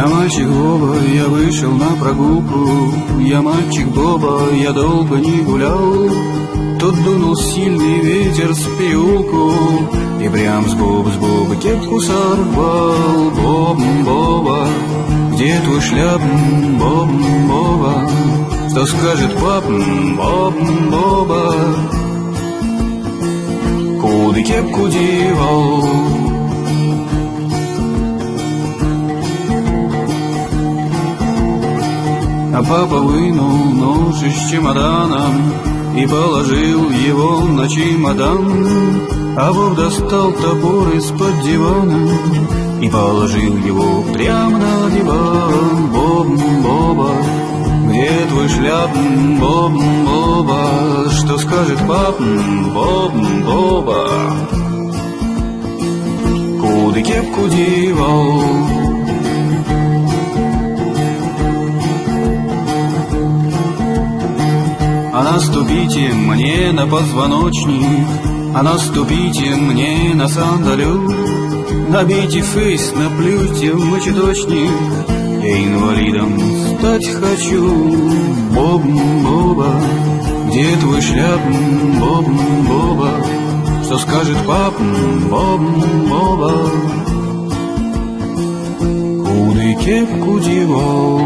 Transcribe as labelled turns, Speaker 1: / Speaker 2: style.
Speaker 1: Я мальчик Боба, я вышел на прогулку. Я мальчик Боба, я долго не гулял. Тут дунул сильный ветер с переулку И прям с Боб, с Боба кепку сорвал. Боб, Боба, где твой шляп, Боб, Боба Что скажет пап, Боб, Боба Куды кепку девал А папа вынул нож из чемодана И положил его на чемодан. А Боб достал топор из-под дивана И положил его прямо на диван. Боб, Боба, где твой шляп, Боб, Боба Что скажет пап, Боб, Боба. Куды кепку девал А наступите мне на позвоночник, А наступите мне на сандалю, Набейте фейс, наплюйте в мочеточник, Я инвалидом стать хочу, Боб, Боба, где твой шляп, Боб, Боба, Что скажет пап, Боб, Боба, Куды кепку девал?